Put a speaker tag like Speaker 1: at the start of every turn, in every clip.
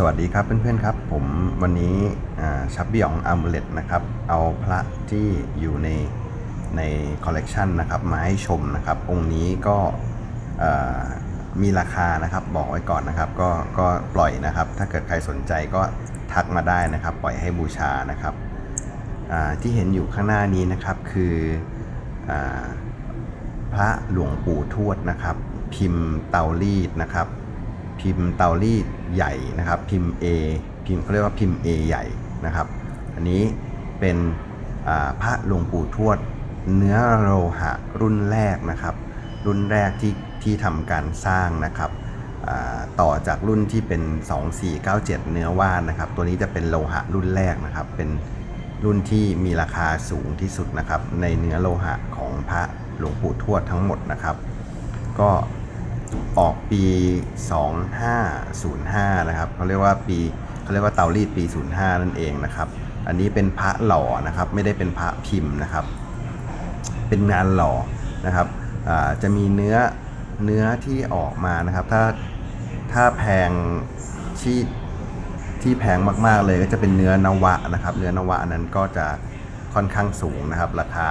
Speaker 1: สวัสดีครับเพื่อนๆครับ ผมวันนี้ชับบิองอัมเลตนะครับ เอาพระที่อยู่ในในคอลเลกชันนะครับมาให้ชมนะครับ องค์นี้ก็มีราคานะครับบอกไว้ก่อนนะครับ ก็ก็ปล่อยนะครับ ถ้าเกิดใครสนใจก็ทักมาได้นะครับ ปล่อยให้บูชานะครับที่เห็นอยู่ข้างหน้านี้นะครับคืออพระหลวงปู่ทวดนะครับ พิมพ์เตารีดนะครับ พิมพ์เตารีดใหญ่นะครับ พิมพ์ A พิมพ์เขาเรียกว่าพิมพ์ A ใหญ่นะครับ อันนี้เป็นพระหลวงปู่ทวดเนื้อโลหะรุ่นแรกนะครับ รุ่นแรกที่ที่ทำการสร้างนะครับต่อจากรุ่นที่เป็น 2497 เนื้อว่านนะครับ ตัวนี้จะเป็นโลหะรุ่นแรกนะครับ เป็นรุ่นที่มีราคาสูงที่สุดนะครับ ในเนื้อโลหะของพระหลวงปู่ทวดทั้งหมดนะครับ ก็ ออกปี 2505 นะครับเขาเรียกว่าปีเขาเรียกว่าเตารีดปี 05 นั่นเองนะครับ อันนี้เป็นพระหล่อนะครับ ไม่ได้เป็นพระพิมพ์นะครับ เป็นงานหล่อนะครับจะมีเนื้อเนื้อที่ออกมานะครับ ถ้าถ้าแพงที่ที่แพงมากๆเลยก็จะเป็นเนื้อนวะนะครับ เนื้อนวะนั้นก็จะค่อนข้างสูงนะครับ ราคา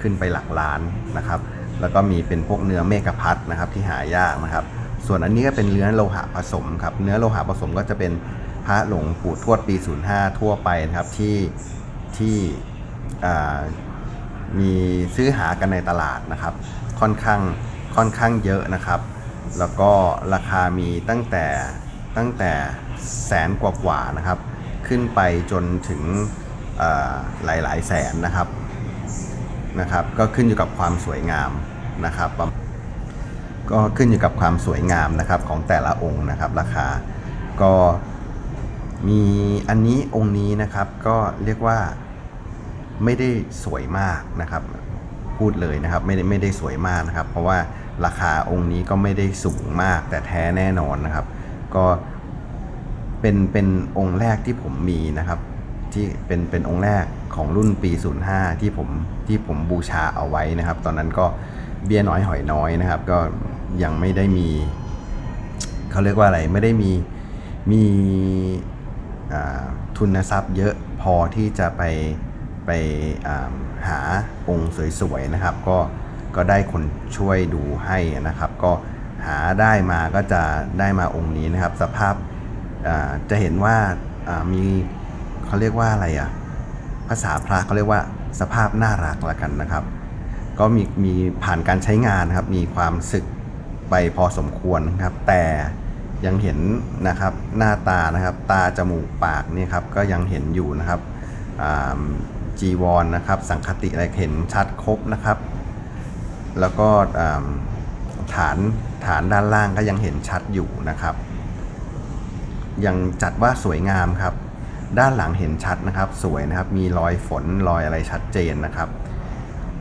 Speaker 1: ขึ้นไปหลักล้านนะครับ แล้วก็มีเป็นพวกเนื้อเมกะพัดนะครับที่หายากนะครับ ส่วนอันนี้ก็เป็นเนื้อโลหะผสมครับเนื้อโลหะผสมก็จะเป็นพระหลวงปู่ทวดปี 05 ทั่วไปนะครับที่ที่มีซื้อหากันในตลาดนะครับ ค่อนข้างค่อนข้างเยอะนะครับ แล้วก็ราคามีตั้งแต่ตั้งแต่แสนกว่ากว่าๆนะครับ ขึ้นไปจนถึงเอ่อหลายแสนนะครับ นะครับ ก็ขึ้นอยู่กับความสวยงามนะครับ ก็ขึ้นอยู่กับความสวยงามนะครับของแต่ละองค์นะครับ ราคา ก็มีอันนี้องค์นี้นะครับ ก็เรียกว่าไม่ได้สวยมากนะครับ พูดเลยนะครับ ไม่ได้ไม่ได้สวยมากนะครับ เพราะว่าราคาองค์นี้ก็ไม่ได้สูงมากแต่แท้แน่นอนนะครับ ก็เป็นเป็นองค์แรกที่ผมมีนะครับ ที่เป็นเป็นองค์แรกของรุ่นปี 05 ที่ผมที่ผมบูชาเอาไว้นะครับ ตอนนั้นก็เบี้ยน้อยหอยน้อยนะครับ ก็ยังไม่ได้มีเขาเรียกว่าอะไรไม่ได้มีมีทุนทรัพย์เยอะพอที่จะไปไปาหาองค์สวยๆนะครับ ก็ก็ได้คนช่วยดูให้นะครับ ก็หาได้มาก็จะได้มาองค์นี้นะครับ สภาพาจะเห็นว่าอ่ามี เขาเรียกว่าอะไรอะภาษาพระเขาเรียกว่าสภาพน่ารักละกันนะครับ ก็มีมีผ่านการใช้งานครับ มีความสึกไปพอสมควรครับ แต่ยังเห็นนะครับหน้าตานะครับ ตาจมูกปากนี่ครับก็ยังเห็นอยู่นะครับจีวรนะครับ สังคติอะไรเห็นชัดครบนะครับ แล้วก็ฐานฐานด้านล่างก็ยังเห็นชัดอยู่นะครับ ยังจัดว่าสวยงามครับ ด้านหลังเห็นชัดนะครับ สวยนะครับ มีรอยฝนรอยอะไรชัดเจนนะครับ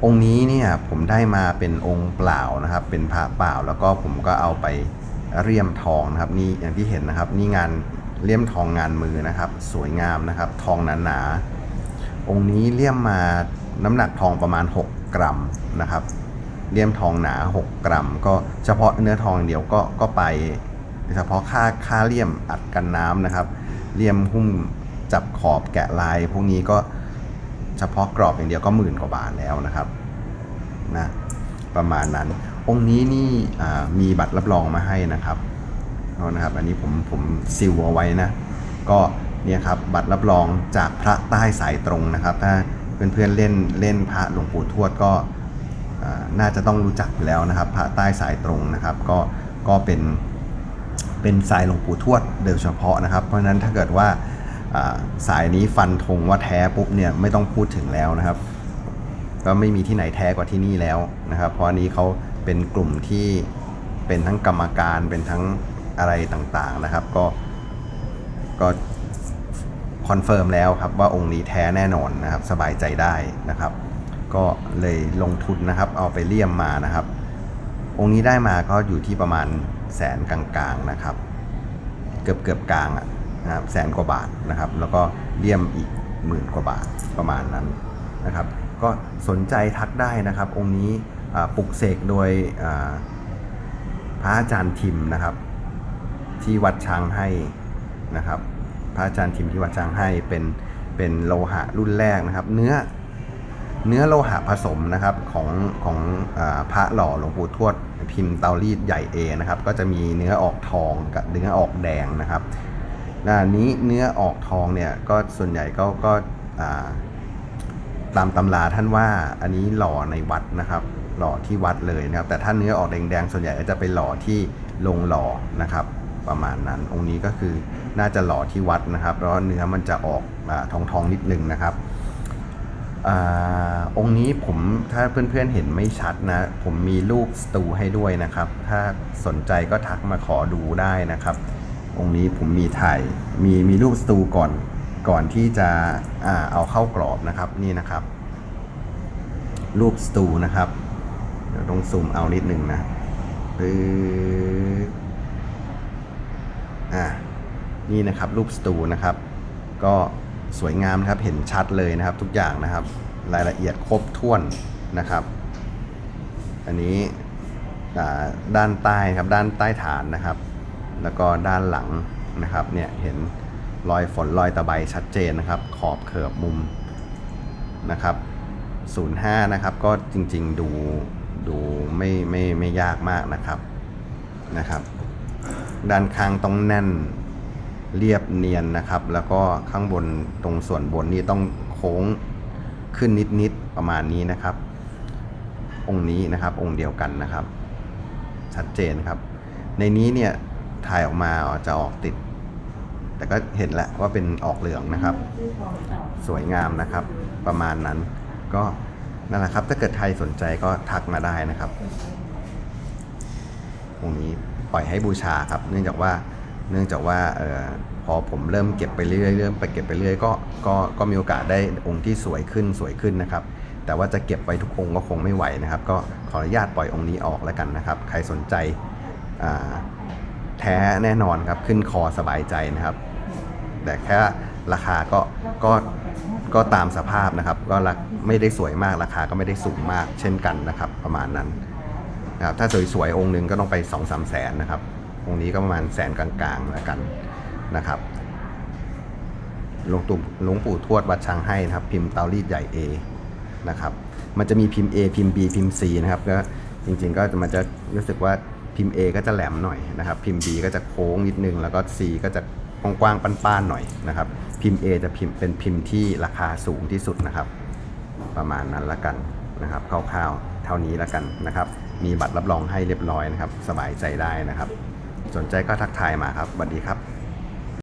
Speaker 1: องค์นี้เนี่ยผมได้มาเป็นองค์เปล่านะครับ เป็นพระเปล่าแล้วก็ผมก็เอาไปเลี่ยมทองนะครับ นี่อย่างที่เห็นนะครับ นี่งานเลี่ยมทองงานมือนะครับ สวยงามนะครับ ทองหนาๆองค์นี้เลี่ยมมาน้ำหนักทองประมาณ 6 กรัมนะครับเลี่ยมทองหนา 6 กรัม ก็เฉพาะเนื้อทองอย่างเดียวก็ก็ไป เฉพาะค่าค่าเลี่ยมอัดกันน้ำนะครับ เลี่ยมหุ้ม จับขอบแกะลาย พวกนี้ก็เฉพาะกรอบอย่างเดียวก็หมื่นกว่าบาทแล้วนะครับนะประมาณนั้น องค์นี้นี่มีบัตรรับรองมาให้นะครับเอานะครับอันนี้ผมผมซิลเอาไว้นะ ก็เนี่ยครับบัตรรับรองจากพระใต้สายตรงนะครับ ถ้าเพื่อนๆเล่นเล่นพระหลวงปู่ทวดก็น่าจะต้องรู้จักแล้วนะครับ พระใต้สายตรงนะครับ ก็ก็เป็นเป็นสายหลวงปู่ทวดโดยเฉพาะนะครับ เพราะฉะนั้นถ้าเกิดว่า สายนี้ฟันธงว่าแท้ปุ๊บเนี่ยไม่ต้องพูดถึงแล้วนะครับ ก็ไม่มีที่ไหนแท้กว่าที่นี่แล้วนะครับ เพราะอันนี้เขาเป็นกลุ่มที่เป็นทั้งกรรมการเป็นทั้งอะไรต่างๆนะครับ ก็ก็คอนเฟิร์มแล้วครับว่าองค์นี้แท้แน่นอนนะครับ สบายใจได้นะครับ ก็เลยลงทุนนะครับ เอาไปเลี่ยมมานะครับ องค์นี้ได้มาก็อยู่ที่ประมาณแสนกลางๆนะครับ เกือบเกือบกลางอะ นะครับแสนกว่าบาทนะครับ แล้วก็เลี่ยมอีกหมื่นกว่าบาทประมาณนั้นนะครับ ก็สนใจทักได้นะครับ องค์นี้ปลุกเสกโดยพระอาจารย์ทิมนะครับ ที่วัดช้างให้นะครับ พระอาจารย์ทิมที่วัดจางให้เป็นเป็นโลหะรุ่นแรกนะครับ เนื้อเนื้อโลหะผสมนะครับของของอพระหล่อหลวงปู่ทวดพิมพ์เตารีดใหญ่เอนะครับ ก็จะมีเนื้อออกทองกับเนื้อออกแดงนะครับ ด้านนี้เนื้อออกทองเนี่ยก็ส่วนใหญ่ก็ก็ตามตำราท่านว่าอันนี้หล่อในวัดนะครับ หล่อที่วัดเลยนะครับ แต่ถ้าเนื้อออกแดงๆส่วนใหญ่ก็จะไปหล่อที่โรงหล่อนะครับ ประมาณนั้นองค์นี้ก็คือน่าจะหล่อที่วัดนะครับเพราะเนื้อมันจะออกอทองทองๆนิดนึงนะครับอองค์นี้ผมถ้าเพื่อนๆเห็นไม่ชัดนะ ผมมีรูปสตูให้ด้วยนะครับ ถ้าสนใจก็ทักมาขอดูได้นะครับ องค์นี้ผมมีถ่ายมีมีรูปสตูก่อนก่อนที่จะอ่าเอาเข้ากรอบนะครับนี่นะครับ รูปสตูนะครับเดี๋ยวต้องซูมเอานิดหนึ่งนะปึ๊บอ่านี่นะครับรูปสตูนะครับ ก็สวยงามนะครับเห็นชัดเลยนะครับทุกอย่างนะครับ รายละเอียดครบถ้วนนะครับ อันนี้ด้านใต้ครับด้านใต้ฐานนะครับ แล้วก็ด้านหลังนะครับเนี่ยเห็นรอยฝนรอยตะไบชัดเจนนะครับ ขอบเขิบมุมนะครับ05 นะครับ ก็จริงๆดูดูไม่ไม่ไม่ยากมากนะครับนะครับ ด้านข้างต้องแน่นเรียบเนียนนะครับ แล้วก็ข้างบนตรงส่วนบนนี่ต้องโค้งขึ้นนิดๆประมาณนี้นะครับ องค์นี้นะครับองค์เดียวกันนะครับ ชัดเจนครับ ในนี้เนี่ย ถ่ายออกมาจะออกติด แต่ก็เห็นแล้วว่าเป็นออกเหลืองนะครับ สวยงามนะครับ ประมาณนั้น ก็นั่นแหละครับ ถ้าเกิดใครสนใจก็ทักมาได้นะครับองค์นี้ปล่อยให้บูชาครับ เนื่องจากว่าเนื่องจากว่าออพอผมเริ่มเก็บไปเรื่อยๆเริ่มไปเก็บไปเรื่อยก็ก็ก็มีโอกาสได้องค์ที่สวยขึ้นสวยขึ้นนะครับ แต่ว่าจะเก็บไว้ทุกองค์ก็คงไม่ไหวนะครับ ก็ขออนุญาตปล่อยองค์นี้ออกแล้วกันนะครับ ใครสนใจอ่า แท้แน่นอนครับขึ้นคอสบายใจนะครับ แต่แค่ราคาก็ก็ก็ตามสภาพนะครับ ก็ราไม่ได้สวยมากราคาก็ไม่ได้สูงมากเช่นกันนะครับ ประมาณนั้นนะครับถ้าสวยๆองค์หนึ่งก็ต้องไป2องสามแสนนะครับองค์นี้ก็ประมาณแสนกลางๆแล้วกันนะครับหลวงตู่หลวงปู่ทวดวัดช้างให้นะครับ พิมพ์เตารีดใหญ่ A นะครับมันจะมีพิมพ์ A พิมพ์ B พิมพ์ C นะครับก็จริงๆก็จะมันจะรู้สึกว่า พิมพ์ A ก็จะแหลมหน่อยนะครับ พิมพ์ B ก็จะโค้งนิดนึง แล้วก็ C ก็จะกว้างๆป้านๆหน่อยนะครับ พิมพ์ A จะพิมพ์เป็นพิมพ์ที่ราคาสูงที่สุดนะครับ ประมาณนั้นละกันนะครับคร่าวๆเท่านี้ละกันนะครับ มีบัตรรับรองให้เรียบร้อยนะครับ สบายใจได้นะครับ สนใจก็ทักทายมาครับสวัสดีครับ